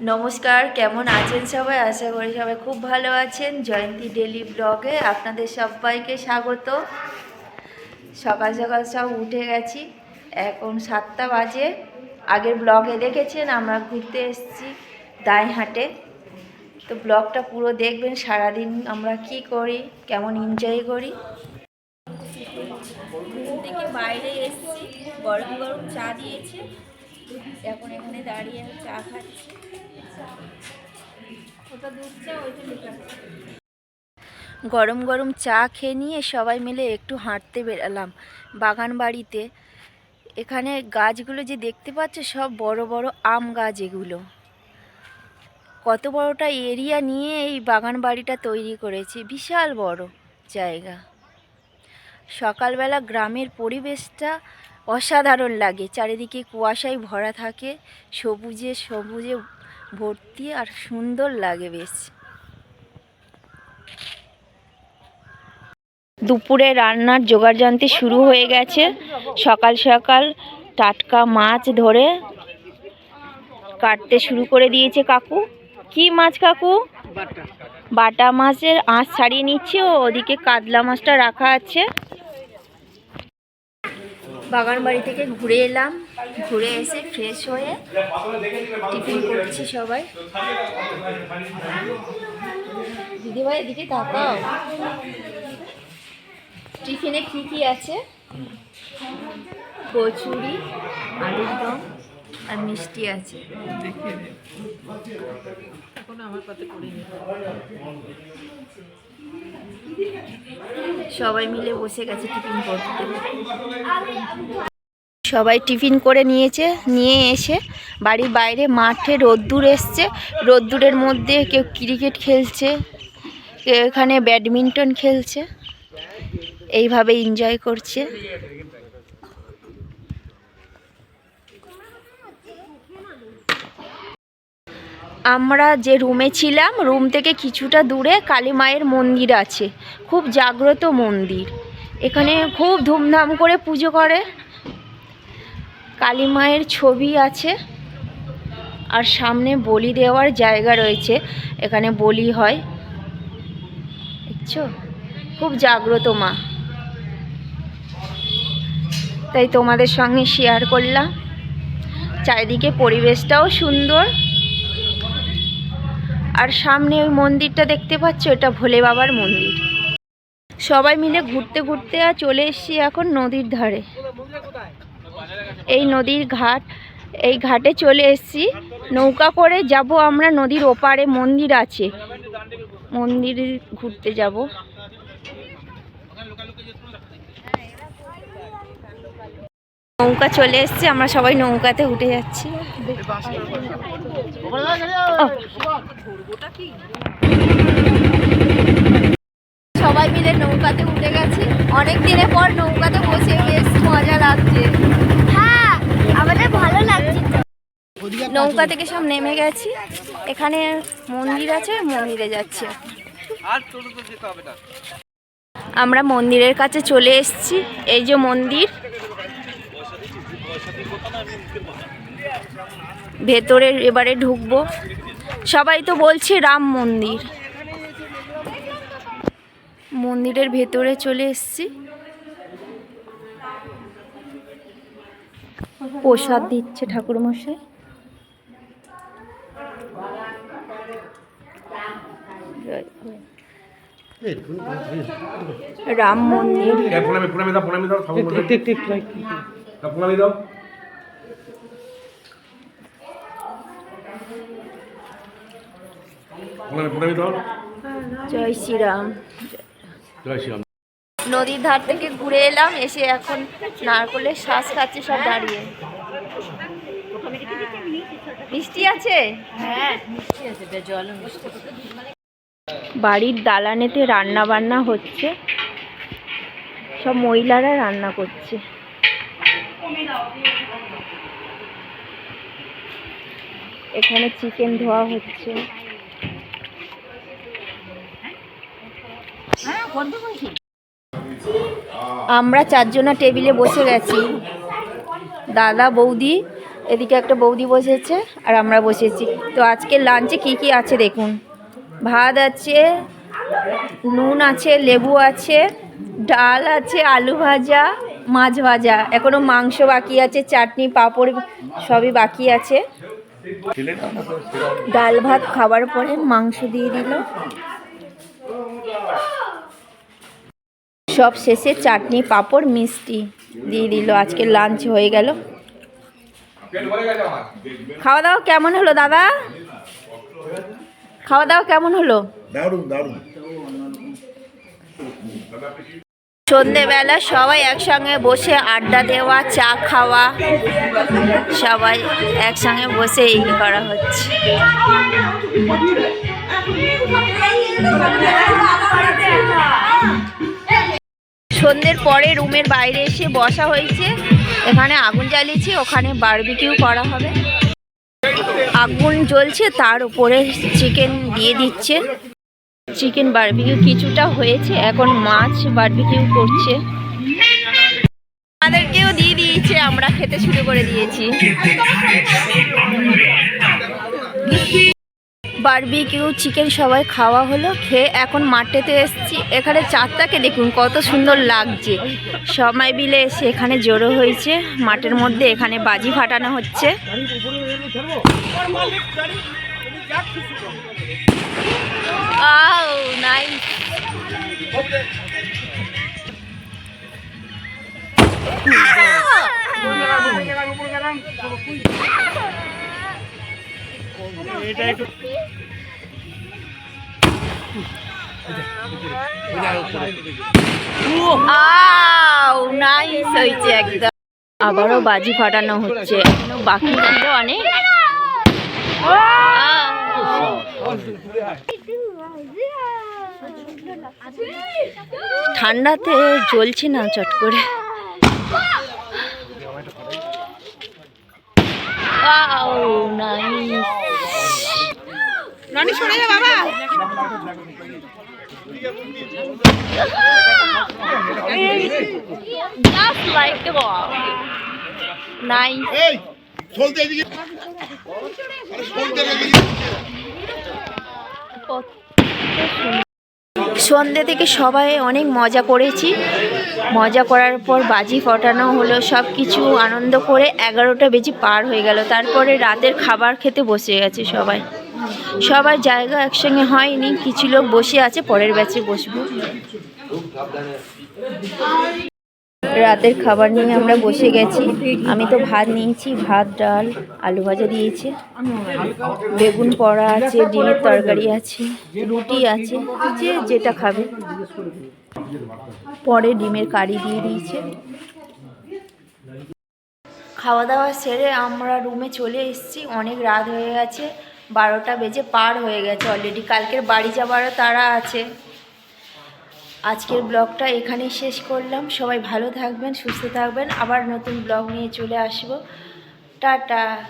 নমস্কার, কেমন আছেন সবাই? আশা করি সবাই খুব ভালো আছেন। জয়ন্তী ডেলি ব্লগে আপনাদের সবাইকে স্বাগত। সকাল সকাল সব উঠে গেছি। এখন সাতটা বাজে। আগের ব্লগে দেখেছেন, আমরা ঘুরতে এসেছি দাইহাটে। তো ব্লগটা পুরো দেখবেন, সারাদিন আমরা কি করি, কেমন এনজয় করি। থেকে বাইরে এসেছি, গরম গরম চা দিয়েছে। এখন এখানে দাঁড়িয়ে চা খাচ্ছি। গরম গরম চা খেয়ে নিয়ে সবাই মিলে একটু হাঁটতে বেরালাম বাগান বাড়িতে। এখানে গাছগুলো যে দেখতে পাচ্ছ সব বড় বড় আম গাছ এগুলো। কত বড়টা এরিয়া নিয়ে এই বাগান বাড়িটা তৈরি করেছে, বিশাল বড় জায়গা। সকালবেলা গ্রামের পরিবেশটা অসাধারণ লাগে, চারিদিকে কুয়াশায় ভরা থাকে, সবুজে সবুজে ভর্তি আর সুন্দর লাগে বেশ। দুপুরে রান্নার জোগাড়যন্ত্র শুরু হয়ে গেছে। সকাল সকাল টাটকা মাছ ধরে কাটতে শুরু করে দিয়েছে কাকু। কি মাছ কাকু? বাটা মাছের আঁশ ছাড়িয়ে নিচ্ছে ও ওদিকে কাতলা মাছটা রাখা আছে। বাগান বাড়ি থেকে ঘুরে এলাম, ঘুরে এসে ফ্রেশ হয়ে টিফিন করছি সবাই। দিদিভাই এদিকে তাকাও। টিফিনে কি কি আছে? কচুরি, আলুর দম আর মিষ্টি আছে। সবাই মিলে বসে গেছে টিফিন করতে। সবাই টিফিন করে নিয়েছে, নিয়ে এসে বাড়ির বাইরে মাঠে রোদ্দুর এসছে। রোদ্দুরের মধ্যে কেউ ক্রিকেট খেলছে, কেউ এখানে ব্যাডমিন্টন খেলছে। এইভাবে এনজয় করছে। আমরা যে রুমে ছিলাম রুম থেকে কিছুটা দূরে কালী মায়ের মন্দির আছে। খুব জাগ্রত মন্দির। এখানে খুব ধুমধাম করে পুজো করে। কালী মায়ের ছবি আছে। আর সামনে বলি দেওয়ার জায়গা রয়েছে। এখানে বলি হয়। খুব জাগ্রত মা। তাই তোমাদের সঙ্গে শেয়ার করলাম। চারিদিকে পরিবেশটাও সুন্দর। আর সামনে ওই মন্দিরটা দেখতে পাচ্ছ, এটা ভোলে বাবার মন্দির। সবাই মিলে ঘুরতে ঘুরতে আর চলে এসছি এখন নদীর ধারে। এই নদীর ঘাট, এই ঘাটে চলে এসছি। নৌকা করে যাব আমরা নদীর ওপারে, মন্দির আছে। মন্দির ঘুরতে যাব। নৌকা চলে এসছে, আমরা সবাই নৌকাতে উঠে যাচ্ছি। সবাই মিলে নৌকাতে উঠে গেছি। অনেক দিনের পর নৌকাতে বসে বেশ মজা লাগছে। হ্যাঁ ভালো নৌকা থেকে সব নেমে গেছি। এখানে মন্দির আছে, মন্দিরে যাচ্ছি। আমরা মন্দিরের কাছে চলে এসেছি। এই যে মন্দির ভেতরে এবারে ঢুকবো সবাই তো বলছে রাম মন্দির মন্দিরের ভেতরে চলে এসেছি প্রসাদ দিচ্ছে ঠাকুরমশাই রাম মন্দির এ, প্রণামী প্রণামী দাও প্রণামী দাও ঠাকুর মশাই। দাও, প্রণামী দাও প্রণামী প্রণামী দাও জয় শ্রীরাম। জয় শ্রীরাম। নদীর ধার থেকে ঘুরে এলাম এসে এখন নারকলের শ্বাস খাচ্ছে সব দাঁড়িয়ে। মিষ্টি আছে? বাড়ির দালানেতে রান্না বান্না হচ্ছে। সব মহিলারা রান্না করছে। এখানে চিকেন ধোয়া হচ্ছে। আমরা চারজনা টেবিলে বসে গেছি। দাদা, বৌদি, এদিকে একটা বৌদি বসেছে আর আমরা বসেছি। তো আজকে লাঞ্চে কি কি আছে দেখুন? ভাত আছে, নুন আছে, লেবু আছে, ডাল আছে, আলু ভাজা, মাছ ভাজা। এখনও মাংস বাকি আছে, চাটনি, পাঁপড় সবই বাকি আছে। ডাল ভাত খাবার পরে মাংস দিয়ে দিল। সব শেষে চাটনি পাঁপড় মিষ্টি দিয়ে দিল। আজকে লাঞ্চ হয়ে গেল। খাওয়া দাওয়া কেমন হলো দাদা? খাওয়া দাওয়া কেমন হলো? সন্ধেবেলা সবাই একসঙ্গে বসে আড্ডা দেওয়া চা খাওয়া। সবাই একসঙ্গে বসে এই করা হচ্ছে। সন্ধ্যের পরে রুমের বাইরে এসে বসা হয়েছে। এখানে আগুন জ্বালিয়েছে, ওখানে বারবিকিউ করা হবে। আগুন জ্বলছে, তার উপরে চিকেন দিয়ে দিচ্ছে। চিকেন বারবিকিউ কিছুটা হয়েছে, এখন মাছ বারবিকিউ করছে। আমাদেরকেও দিয়ে দিয়েছে, আমরা খেতে শুরু করে দিয়েছি। বারবিকিউ চিকেন সবাই খাওয়া হলো, খেয়ে এখন মাঠেতে এসেছি। এখানে চারটাকে দেখুন, কত সুন্দর লাগছে। সবাই মিলে এসে এখানে জড়ো হয়েছে। মাঠের মধ্যে এখানে বাজি ফাটানো হচ্ছে। আও আবারও বাজি ফাটানো হচ্ছে। বাকি ছিল অনেক। ঠান্ডাতে জ্বলছে না চট করে। Wow, ননি সরে যা বাবা Just like the ball. Nice. এই চলতে এদিকে আরে চলতে এদিকে সন্ধ্যে থেকে সবাই অনেক মজা করেছি মজা করার পর বাজি ফটানো হলো সব কিছু আনন্দ করে এগারোটা বেজে পার হয়ে গেল তারপরে রাতের খাবার খেতে বসে গেছে সবাই সবার জায়গা একসঙ্গে হয়নি, কিছু লোক বসে আছে, পরের ব্যাচে বসবো। রাতের খাবার নিয়ে আমরা বসে গেছি। আমি তো ভাত নিয়েছি, ভাত, ডাল, আলু ভাজা দিয়েছে। বেগুন পড়া আছে, ডিমের তরকারি আছে, রুটি আছে, যে যেটা খাবে। পরে ডিমের কারি দিয়ে দিয়েছে। খাওয়া দাওয়া সেরে আমরা রুমে চলে এসেছি। অনেক রাত হয়ে গেছে। বারোটা বেজে পার হয়ে গেছে অলরেডি কালকের বাড়ি যাওয়ারও তারা আছে। আজকের ব্লগটা এখানেই শেষ করলাম। সবাই ভালো থাকবেন, সুস্থ থাকবেন। আবার নতুন ব্লগ নিয়ে চলে আসব। টাটা।